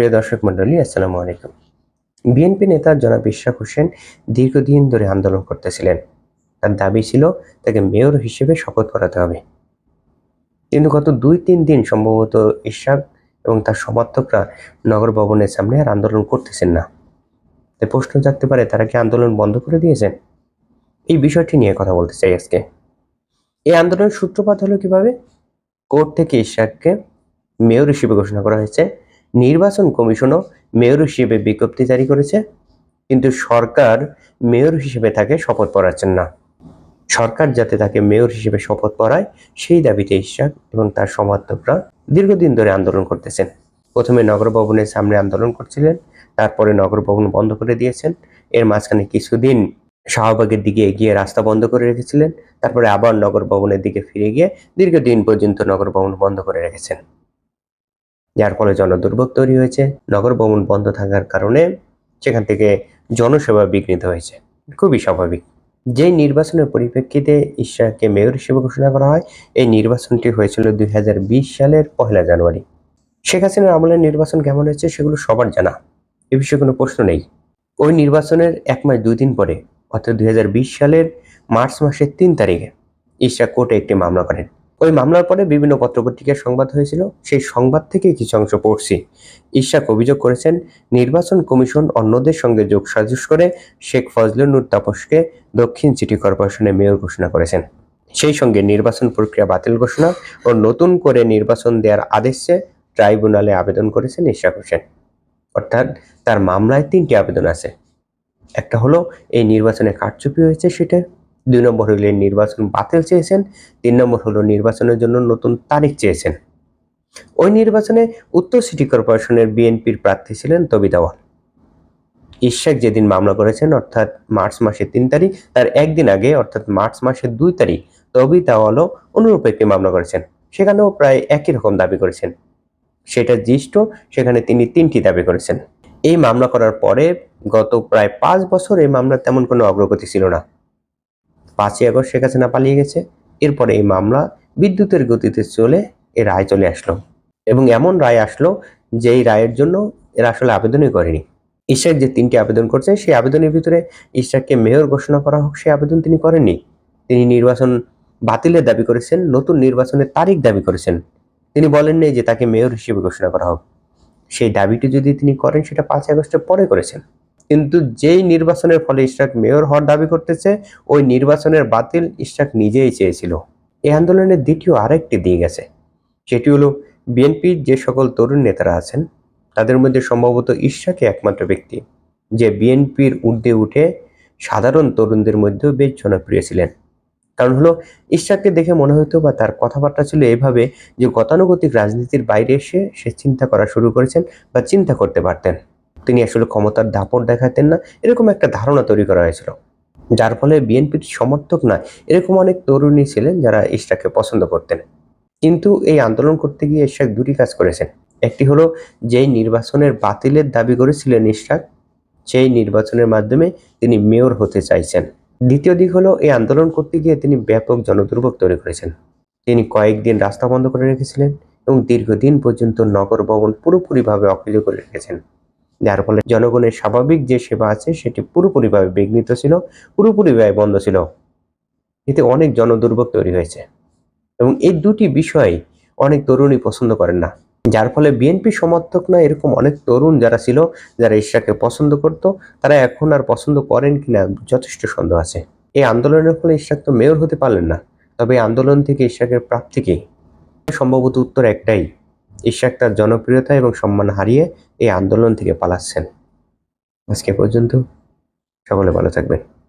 প্রিয় দর্শক মন্ডলী আসসালামু আলাইকুম। বিএনপি নেতা জনাব ইশরাক হোসেন দীর্ঘদিন ধরে আন্দোলন করতেছিলেন। তার দাবি ছিল, তাকে মেয়র হিসেবে শপথ করাতে হবে। কিন্তু গত দুই তিন দিন সম্ভবত ইশরাক এবং তার সমর্থকরা নগর ভবনের সামনে আর আন্দোলন করতেছেন না। তাই প্রশ্ন জাগতে পারে, তারা কি আন্দোলন বন্ধ করে দিয়েছেন? এই বিষয়টি নিয়ে কথা বলতে চাই আজকে। এই আন্দোলনের সূত্রপাত হলো কীভাবে? কোর্ট থেকে ইশরাককে মেয়র হিসেবে ঘোষণা করা হয়েছে। নির্বাচন কমিশনও মেয়র হিসেবে বিজ্ঞপ্তি জারি করেছে, কিন্তু সরকার মেয়র হিসেবে তাকে শপথ পড়াচ্ছেন না। সরকার যাতে তাকে মেয়র হিসেবে শপথ পড়ায় সেই দাবিতে ইশাক এবং তার সমর্থকরা দীর্ঘদিন ধরে আন্দোলন করতেছেন। প্রথমে নগর ভবনের সামনে আন্দোলন করছিলেন, তারপরে নগর ভবন বন্ধ করে দিয়েছেন। এর মাঝখানে কিছুদিন শাহবাগের দিকে এগিয়ে রাস্তা বন্ধ করে রেখেছিলেন, তারপরে আবার নগর ভবনের দিকে ফিরে গিয়ে দীর্ঘদিন পর্যন্ত নগর ভবন বন্ধ করে রেখেছেন। যার ফলে জনদুর্ভোগ তৈরি হয়েছে, নগর ভবন বন্ধ থাকার কারণে সেখান থেকে জনসেবা বিঘ্নিত হয়েছে। খুবই স্বাভাবিক। যেই নির্বাচনের পরিপ্রেক্ষিতে ইশরাককে মেয়র হিসেবে ঘোষণা করা হয়, এই নির্বাচনটি হয়েছিল দুই হাজার বিশ সালের পহেলা জানুয়ারি। শেখ হাসিনার আমলের নির্বাচন কেমন হয়েছে সেগুলো সবার জানা। এ বিষয়ে কোনো প্রশ্ন নেই। ওই নির্বাচনের এক মাস দুই দিন পরে, অর্থাৎ দুই হাজার বিশ সালের মার্চ মাসের তিন তারিখে ইশরাক কোর্টে একটি মামলা করেন। ওই মামলার পরে বিভিন্ন পত্রপত্রিকার সংবাদ হয়েছিল। সেই সংবাদ থেকে কিছু অংশ পড়ছি। ইশাক অভিযোগ করেছেন, নির্বাচন কমিশন অন্যদের সঙ্গে যোগ সাজস করে শেখ ফজলুল নূর তাপসকে দক্ষিণ সিটি কর্পোরেশনে মেয়র ঘোষণা করেছেন। সেই সঙ্গে নির্বাচন প্রক্রিয়া বাতিল ঘোষণা ও নতুন করে নির্বাচন দেওয়ার আদেশে ট্রাইব্যুনালে আবেদন করেছেন ইশাক হোসেন। অর্থাৎ তার মামলায় তিনটি আবেদন আছে। একটা হলো, এই নির্বাচনে কারচুপি হয়েছে সেটা দুই নম্বর হলো নির্বাচন বাতিল চেয়েছেন, তিন নম্বর হলো নির্বাচনের জন্য নতুন তারিখ চেয়েছেন। ওই নির্বাচনে উত্তর সিটি কর্পোরেশনের বিএনপির প্রার্থী ছিলেন তবিদাওয়াল ইশাক যেদিন মামলা করেছেন, অর্থাৎ মার্চ মাসের তিন তারিখ, তার একদিন আগে, অর্থাৎ মার্চ মাসের দুই তারিখ তবিদাওয়ালও অনুরূপ একটি মামলা করেছেন। সেখানেও প্রায় একই রকম দাবি করেছেন। সেটা দৃষ্ট সেখানে তিনি তিনটি দাবি করেছেন। এই মামলা করার পরে গত প্রায় পাঁচ বছর এই মামলার তেমন কোনো অগ্রগতি ছিল না। পাঁচই আগস্ট শেখ হাসিনা পালিয়ে গেছে। এরপরে এই মামলা বিদ্যুতের গতিতে চলে এ রায় চলে আসলো এবং এমন রায় আসলো যেই রায়ের জন্য এরা আসলে আবেদনই করেনি। ইশাক যে তিনটি আবেদন করছে, সেই আবেদনের ভিতরে ইশাককে মেয়র ঘোষণা করা হোক, সেই আবেদন তিনি করেননি। তিনি নির্বাচন বাতিলের দাবি করেছেন, নতুন নির্বাচনের তারিখ দাবি করেছেন। তিনি বলেননি যে তাকে মেয়র হিসেবে ঘোষণা করা হোক। সেই দাবিটি যদি তিনি করেন, সেটা পাঁচ আগস্টের পরে করেছেন। কিন্তু যেই নির্বাচনের ফলে ইশরাক মেয়র হওয়ার দাবি করতেছে, ওই নির্বাচনের বাতিল ইশরাক নিজেই চেয়েছিল। এই আন্দোলনের দ্বিতীয় আরেকটি দিক আছে, সেটি হলো বিএনপির যে সকল তরুণ নেতারা আছেন, তাদের মধ্যে সম্ভবত ইশরাকই একমাত্র ব্যক্তি, যে বিএনপির ঊর্ধ্বে উঠে সাধারণ তরুণদের মধ্যেও বেশ জনপ্রিয় ছিলেন। কারণ হলো, ইশরাককে দেখে মনে হতো বা তার কথাবার্তা ছিল এভাবে যে গতানুগতিক রাজনীতির বাইরে এসে সে চিন্তা করা শুরু করেছেন বা চিন্তা করতে পারতেন। তিনি আসলে ক্ষমতার দাপট দেখাতেন না, এরকম একটা ধারণা তৈরি করা হয়েছিল। যার ফলে বিএনপির সমর্থক না এরকম অনেক তরুণী ছিলেন যারা ইশরাককে পছন্দ করতেন। কিন্তু এই আন্দোলন করতে গিয়ে ইশরাক দুটি কাজ করেছেন। একটি হলো যেই নির্বাচনের বাতিলের দাবি করেছিলেন ইশরাক, সেই নির্বাচনের মাধ্যমে তিনি মেয়র হতে চাইছেন। দ্বিতীয় দিক হলো এই আন্দোলন করতে গিয়ে তিনি ব্যাপক জনদুর্ভোগ তৈরি করেছেন। তিনি কয়েকদিন রাস্তা বন্ধ করে রেখেছিলেন এবং দীর্ঘদিন পর্যন্ত নগর ভবন পুরোপুরিভাবে অকেজো করে রেখেছেন। যার ফলে জনগণের স্বাভাবিক যে সেবা আছে, সেটি পুরোপুরিভাবে বিঘ্নিত ছিল, পুরোপুরিভাবে বন্ধ ছিল। এতে অনেক জনদুর্ভোগ তৈরি হয়েছে। এবং এই দুটি বিষয় অনেক তরুণই পছন্দ করেন না। যার ফলে বিএনপি সমর্থক না এরকম অনেক তরুণ যারা ছিল, যারা ইশরাককে পছন্দ করত, তারা এখন আর পছন্দ করেন কিনা যথেষ্ট সন্দেহ আছে। এই আন্দোলনের ফলে ইশরাক তো মেয়র হতে পারলেন না। তবে এই আন্দোলন থেকে ইশরাকের প্রাপ্তি কি? সম্ভবত উত্তর একটাই। ইশরাক তার জনপ্রিয়তা এবং সম্মান হারিয়ে এই আন্দোলন থেকে পালাচ্ছেন। আজকে পর্যন্ত সকলে ভালো থাকবেন।